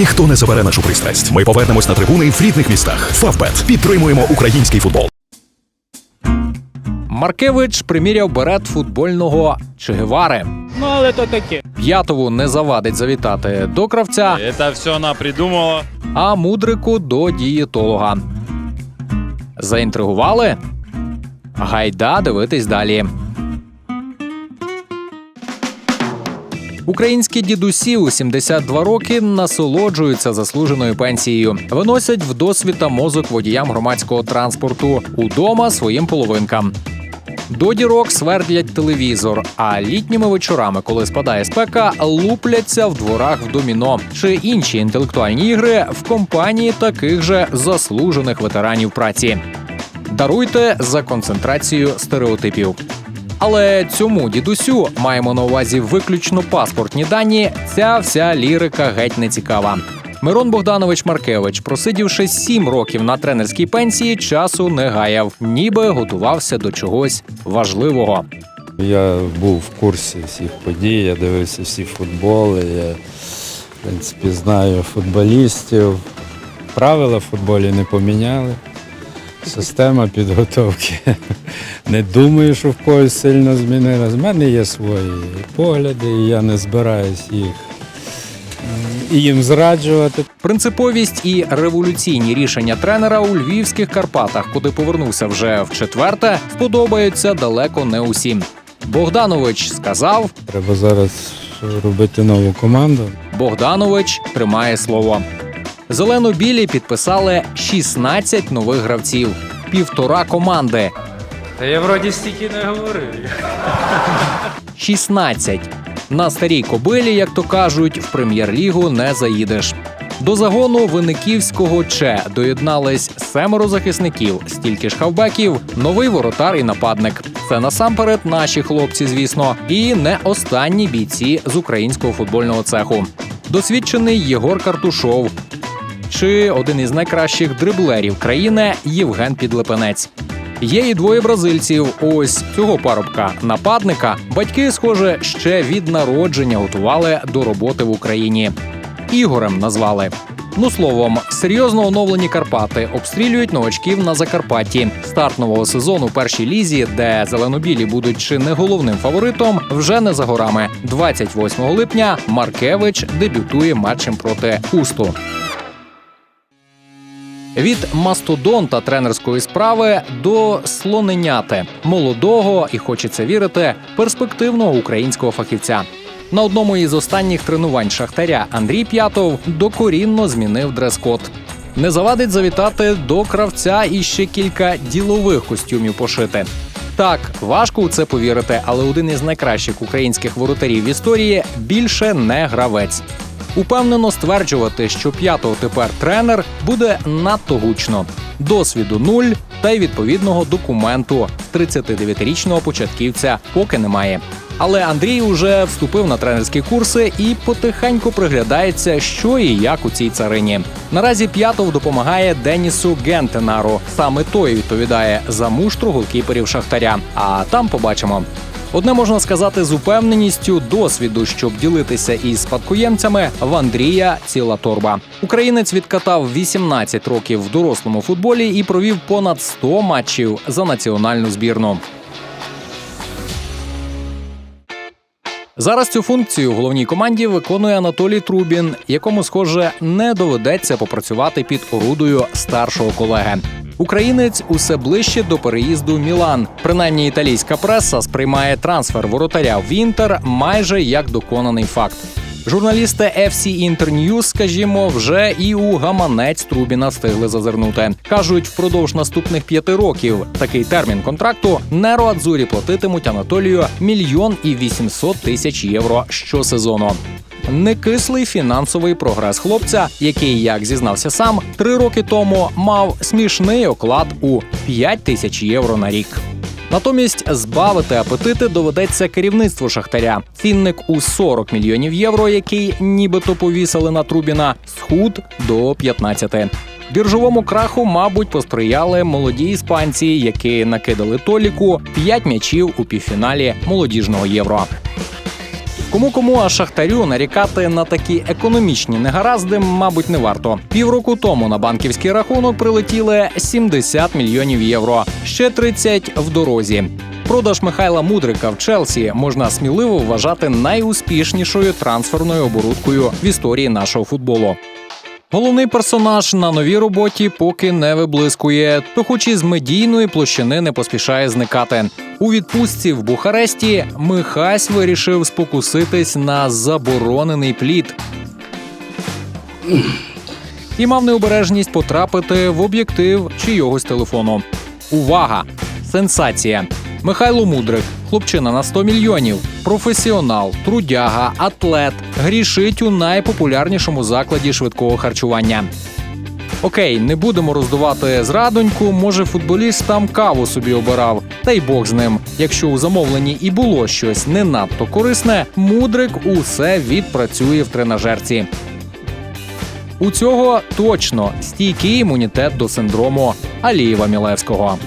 Ніхто не забере нашу пристрасть. Ми повернемось на трибуни в рідних містах. Фавбет підтримуємо український футбол. Маркевич приміряв берет футбольного Чегевари. Ну, але то таке. П'ятову не завадить завітати до кравця, Это все она придумала. а мудрику до дієтолога. Заінтригували? Гайда дивитись далі. Українські дідусі у 72 роки насолоджуються заслуженою пенсією, виносять в досвіта мозок водіям громадського транспорту удома своїм половинкам. До дірок свердлять телевізор, а літніми вечорами, коли спадає спека, лупляться в дворах в доміно чи інші інтелектуальні ігри в компанії таких же заслужених ветеранів праці. Даруйте за концентрацію стереотипів. Але цьому дідусю маємо на увазі виключно паспортні дані. Ця вся лірика геть не цікава. Мирон Богданович Маркевич, просидівши сім років на тренерській пенсії, часу не гаяв, ніби готувався до чогось важливого. Я був в курсі всіх подій, я дивився всі футболи, я, в принципі, знаю футболістів. Правила в футболі не поміняли. Система підготовки. Не думаю, що в когось сильно змінилась. У мене є свої погляди, і я не збираюсь їх і їм зраджувати. Принциповість і революційні рішення тренера у львівських Карпатах, куди повернувся вже в четверте, сподобаються далеко не усім. Богданович сказав, Треба зараз робити нову команду. Богданович тримає слово. Зелено-білі підписали 16 нових гравців, півтора команди. Та я вроді стільки не говорив. 16. На старій кобилі, як то кажуть, в прем'єр-лігу не заїдеш. До загону виниківського Че доєднались семеро захисників, стільки ж хавбеків, новий воротар і нападник. Це насамперед наші хлопці, звісно, і не останні бійці з українського футбольного цеху. Досвідчений Єгор Картушов, чи один із найкращих дриблерів країни Євген Підлепенець. Є і двоє бразильців. Ось цього парубка, нападника, батьки, схоже, ще від народження готували до роботи в Україні. Ігорем назвали. Ну словом, серйозно оновлені Карпати обстрілюють новачків на Закарпатті. Старт нового сезону першій лізі, де зеленобілі будуть чи не головним фаворитом, вже не за горами. 28 липня Маркевич дебютує матчем проти Усту. Від мастодонта тренерської справи до слоненяти молодого і хочеться вірити перспективного українського фахівця. На одному із останніх тренувань шахтаря Андрій П'ятов докорінно змінив дрес-код. Не завадить завітати до кравця і ще кілька ділових костюмів пошити. Так, важко у це повірити, але один із найкращих українських воротарів в історії більше не гравець. Упевнено стверджувати, що п'ятого тепер тренер буде надто гучно. Досвіду нуль, та й відповідного документу в 39-річного початківця поки немає. Але Андрій уже вступив на тренерські курси і потихеньку приглядається, що і як у цій царині. Наразі п'ятов допомагає Денісу Гентенару. Саме той відповідає за муштру голкіперів Шахтаря. А там побачимо. Одне можна сказати з упевненістю досвіду, щоб ділитися із спадкоємцями в Андрія ціла торба. Українець відкатав 18 років в дорослому футболі і провів понад 100 матчів за національну збірну. Зараз цю функцію в головній команді виконує Анатолій Трубін, якому, схоже, не доведеться попрацювати під орудою старшого колеги. Українець усе ближче до переїзду в Мілан. Принаймні, італійська преса сприймає трансфер воротаря в Інтер майже як доконаний факт. Журналісти FC Internews, скажімо, вже і у гаманець Трубіна встигли зазирнути. кажуть, впродовж наступних п'яти років такий термін контракту Неро Адзурі платитимуть Анатолію мільйон і вісімсот тисяч євро щосезону. Некислий фінансовий прогрес хлопця, який, як зізнався сам, три роки тому мав смішний оклад у 5 тисяч євро на рік. Натомість збавити апетити доведеться керівництву шахтаря. Цінник у 40 мільйонів євро, який нібито повісили на Трубіна, схуд до 15. Біржовому краху, мабуть, посприяли молоді іспанці, які накидали толіку 5 м'ячів у півфіналі молодіжного євро. Кому кому, а шахтарю нарікати на такі економічні негаразди, мабуть, не варто. Півроку тому на банківський рахунок прилетіли 70 мільйонів євро, ще 30 в дорозі. Продаж Михайла Мудрика в Челсі можна сміливо вважати найуспішнішою трансферною оборудкою в історії нашого футболу. Головний персонаж на новій роботі поки не виблискує, то хоч і з медійної площини не поспішає зникати. У відпустці в Бухаресті Михась вирішив спокуситись на заборонений плід. І мав необережність потрапити в об'єктив чийогось телефону. Увага! Сенсація! Михайло Мудрик, хлопчина на 100 мільйонів, професіонал, трудяга, атлет, грішить у найпопулярнішому закладі швидкого харчування. Окей, не будемо роздувати зрадоньку. Може, футболіст там каву собі обирав. Та й Бог з ним. Якщо у замовленні і було щось не надто корисне, мудрик усе відпрацює в тренажерці. У цього точно стійкий імунітет до синдрому Алієва Мілевського.